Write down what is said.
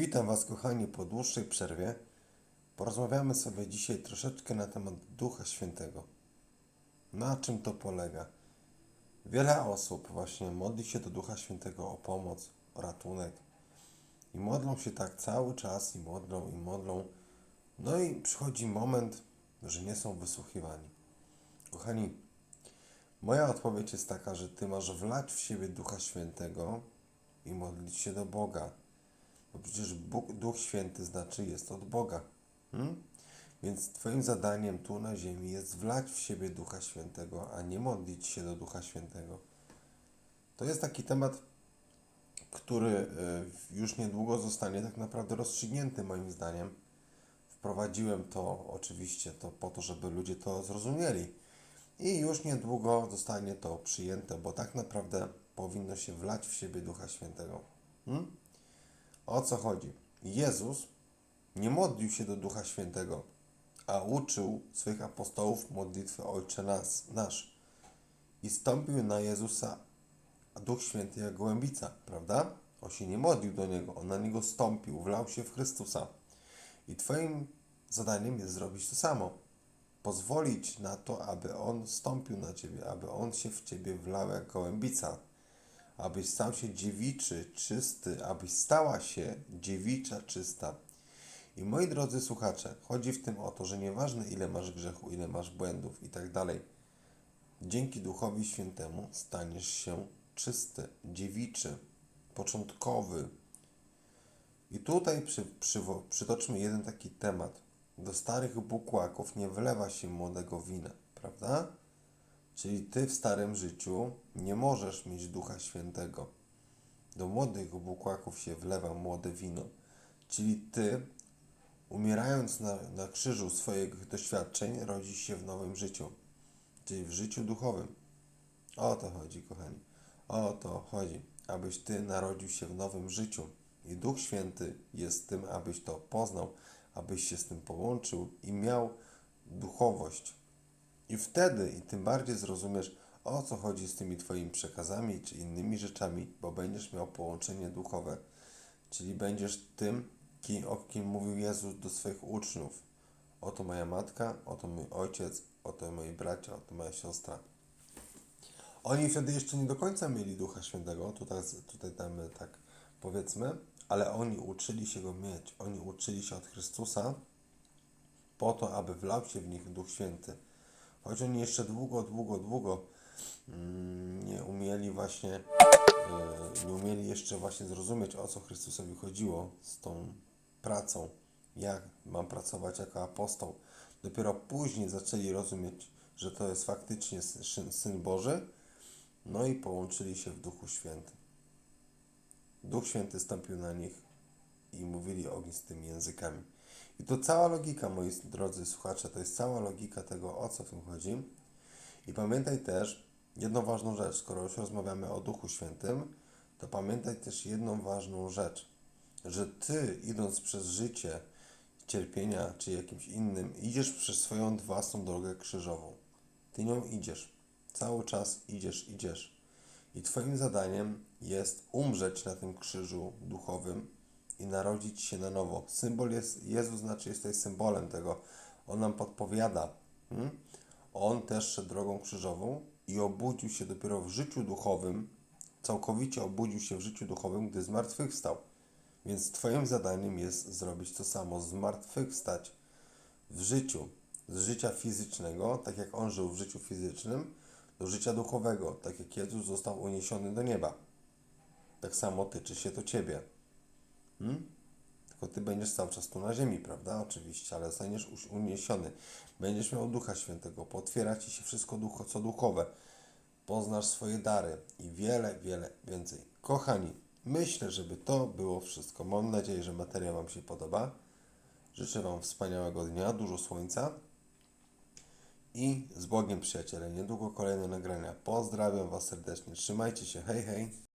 Witam Was, kochani, po dłuższej przerwie. Porozmawiamy sobie dzisiaj troszeczkę na temat Ducha Świętego. Na czym to polega? Wiele osób właśnie modli się do Ducha Świętego o pomoc, o ratunek. I modlą się tak cały czas, i modlą, i modlą. No i przychodzi moment, że nie są wysłuchiwani. Kochani, moja odpowiedź jest taka, że Ty masz wlać w siebie Ducha Świętego i modlić się do Boga. Bo przecież Bóg, Duch Święty znaczy jest od Boga. Hmm? Więc Twoim zadaniem tu na ziemi jest wlać w siebie Ducha Świętego, a nie modlić się do Ducha Świętego. To jest taki temat, który y, już niedługo zostanie tak naprawdę rozstrzygnięty moim zdaniem. Wprowadziłem to oczywiście to po to, żeby ludzie to zrozumieli. I już niedługo zostanie to przyjęte, bo tak naprawdę powinno się wlać w siebie Ducha Świętego. Hmm? O co chodzi? Jezus nie modlił się do Ducha Świętego, a uczył swych apostołów modlitwy Ojcze nas, nasz. I stąpił na Jezusa Duch Święty jak gołębica, prawda? On się nie modlił do Niego, on na Niego stąpił, wlał się w Chrystusa. I Twoim zadaniem jest zrobić to samo. Pozwolić na to, aby On stąpił na Ciebie, aby On się w Ciebie wlał jak gołębica abyś stał się dziewiczy, czysty, abyś stała się dziewicza, czysta. I moi drodzy słuchacze, chodzi w tym o to, że nieważne ile masz grzechu, ile masz błędów i tak dalej, dzięki Duchowi Świętemu staniesz się czysty, dziewiczy, początkowy. I tutaj przy, przywo- przytoczmy jeden taki temat. Do starych bukłaków nie wlewa się młodego wina, prawda? Czyli ty w starym życiu nie możesz mieć Ducha Świętego. Do młodych bukłaków się wlewa młode wino. Czyli ty, umierając na, na krzyżu swoich doświadczeń, rodzisz się w nowym życiu. Czyli w życiu duchowym. O to chodzi, kochani. O to chodzi, abyś ty narodził się w nowym życiu. I Duch Święty jest tym, abyś to poznał, abyś się z tym połączył i miał duchowość. I wtedy i tym bardziej zrozumiesz, o co chodzi z tymi Twoimi przekazami czy innymi rzeczami, bo będziesz miał połączenie duchowe. Czyli będziesz tym, kim, o kim mówił Jezus do swoich uczniów. Oto moja matka, oto mój ojciec, oto moi bracia, oto moja siostra. Oni wtedy jeszcze nie do końca mieli Ducha Świętego, tutaj, tutaj damy tak powiedzmy, ale oni uczyli się Go mieć. Oni uczyli się od Chrystusa po to, aby wlał się w nich Duch Święty. Choć oni jeszcze długo, długo, długo mm, nie umieli właśnie, e, nie umieli jeszcze właśnie zrozumieć, o co Chrystusowi chodziło z tą pracą, jak mam pracować jako apostoł. Dopiero później zaczęli rozumieć, że to jest faktycznie Syn, Boży, no i połączyli się w Duchu Świętym. Duch Święty stąpił na nich i mówili ognistymi językami. I to cała logika, moi drodzy słuchacze, to jest cała logika tego, o co w tym chodzi. I pamiętaj też jedną ważną rzecz, skoro już rozmawiamy o Duchu Świętym, to pamiętaj też jedną ważną rzecz, że ty idąc przez życie cierpienia czy jakimś innym, idziesz przez swoją własną drogę krzyżową. Ty nią idziesz. Cały czas idziesz, idziesz. I Twoim zadaniem jest umrzeć na tym krzyżu duchowym i narodzić się na nowo. Symbol jest, Jezus znaczy jesteś symbolem tego. On nam podpowiada. Hmm? On też szedł drogą krzyżową i obudził się dopiero w życiu duchowym, całkowicie obudził się w życiu duchowym, gdy zmartwychwstał. Więc Twoim zadaniem jest zrobić to samo, zmartwychwstać w życiu, z życia fizycznego, tak jak On żył w życiu fizycznym, do życia duchowego, tak jak Jezus został uniesiony do nieba. Tak samo tyczy się to Ciebie. Hmm? Tylko Ty będziesz cały czas tu na ziemi, prawda? Oczywiście, ale zostaniesz uniesiony. Będziesz miał Ducha Świętego, potwiera Ci się wszystko ducho, co duchowe. Poznasz swoje dary i wiele, wiele więcej. Kochani, myślę, żeby to było wszystko. Mam nadzieję, że materiał Wam się podoba. Życzę Wam wspaniałego dnia, dużo słońca. I z Bogiem, przyjaciele. Niedługo kolejne nagrania. Pozdrawiam Was serdecznie. Trzymajcie się. Hej, hej.